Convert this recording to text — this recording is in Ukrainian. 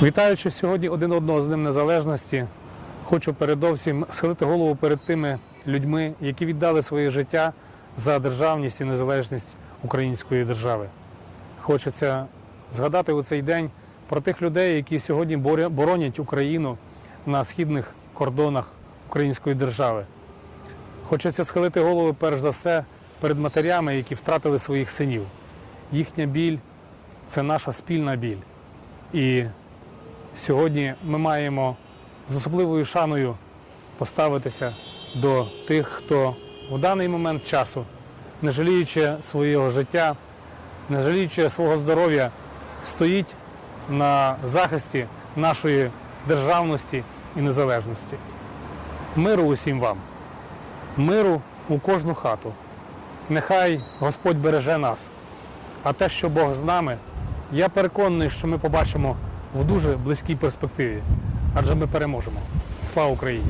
Вітаючи сьогодні один одного з Днем Незалежності, хочу передовсім схилити голову перед тими людьми, які віддали своє життя за державність і незалежність української держави. Хочеться згадати у цей день про тих людей, які сьогодні боронять Україну на східних кордонах української держави. Хочеться схилити голову перш за все перед матерями, які втратили своїх синів. Їхня біль це наша спільна біль. І сьогодні ми маємо з особливою шаною поставитися до тих, хто в даний момент часу, не жаліючи свого життя, не жаліючи свого здоров'я, стоїть на захисті нашої державності і незалежності. Миру усім вам, миру у кожну хату. Нехай Господь береже нас. А те, що Бог з нами, я переконаний, що ми побачимо в дуже близькій перспективі, адже ми переможемо. Слава Україні!